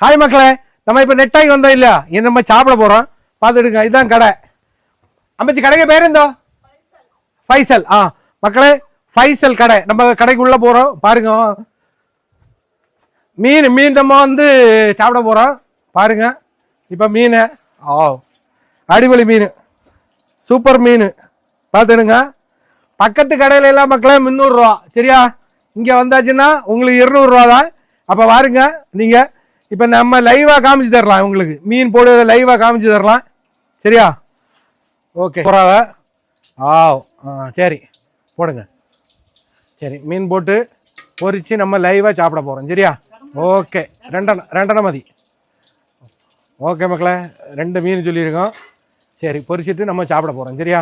Hi மக்களே. நம்ம இப்ப நெட்டாகி வந்தோம் இல்லையா? இது நம்ம சாப்பிட போகிறோம் பார்த்துடுங்க இதுதான் கடை. அம்பத்தி கடைக்கு பேர் இருந்தோ ஃபைசல். ஆ மக்களே ஃபைசல் கடை. நம்ம கடைக்குள்ளே போகிறோம் பாருங்க. மீன் மீன் நம்ம வந்து சாப்பிட போகிறோம் பாருங்க. இப்போ மீன். ஓ அடிபொலி மீன். சூப்பர் மீன். பார்த்துடுங்க. பக்கத்து கடையில எல்லாம் மக்களே முந்நூறுரூவா சரியா? இங்கே வந்தாச்சுன்னா உங்களுக்கு இருநூறுவா தான். அப்போ பாருங்க நீங்கள் இப்போ நம்ம லைவாக காமிச்சு தரலாம் உங்களுக்கு மீன் போடுறத லைவாக காமிச்சு தரலாம். சரியா? ஓகே புறாவ ஆ சரி. போடுங்க. சரி மீன் போட்டு பொரிச்சு நம்ம லைவாக சாப்பிட போகிறோம் சரியா? ஓகே ரெண்டெண்ண ரெண்டெண்ண மதி. ஓகே மக்களே ரெண்டு மீன் சொல்லியிருக்கோம். சரி பொரிச்சிட்டு நம்ம சாப்பிட போகிறோம் சரியா?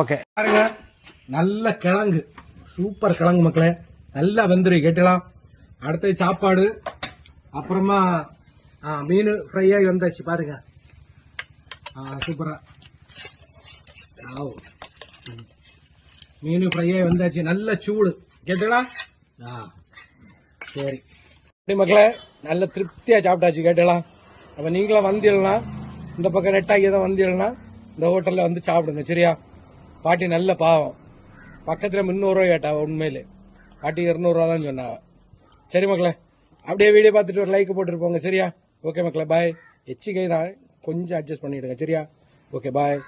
ஓகே பாருங்க நல்ல கிழங்கு. சூப்பர் கிழங்கு மக்களே. நல்லா வெந்துரு கேட்டலாம் அடுத்தது சாப்பாடு. அப்புறமா ஆ, மீன் ஃப்ரை ஆகி வந்தாச்சு பாருங்க. ஆ சூப்பரா ம். மீன் ஃப்ரை ஆகி வந்தாச்சு நல்ல சூடு. கேட்டலா ஆ சரி. சரி மக்களே நல்ல திருப்தியாக சாப்பிட்டாச்சு கேட்டலாம் அப்போ நீங்களும் வந்தீங்கன்னா இந்த பக்கம் ரெட்டாக்கி தான் வந்தீங்கன்னா இந்த ஹோட்டலில் வந்து சாப்பிடுங்க சரியா? பாட்டி நல்ல பாவம். பக்கத்தில் முந்நூறுரூவா கேட்டாவ உண்மையிலே. பாட்டி இரநூறுவா தான் சொன்னாவ சரி மக்களே அப்படியே வீடியோ பார்த்துட்டு ஒரு லைக் போட்டுருப்போங்க. சரியா? ஓகே மக்களை பாய் எச்சிக்கை தான் கொஞ்சம் அட்ஜஸ்ட் பண்ணிவிடுங்க சரியா? Okay bye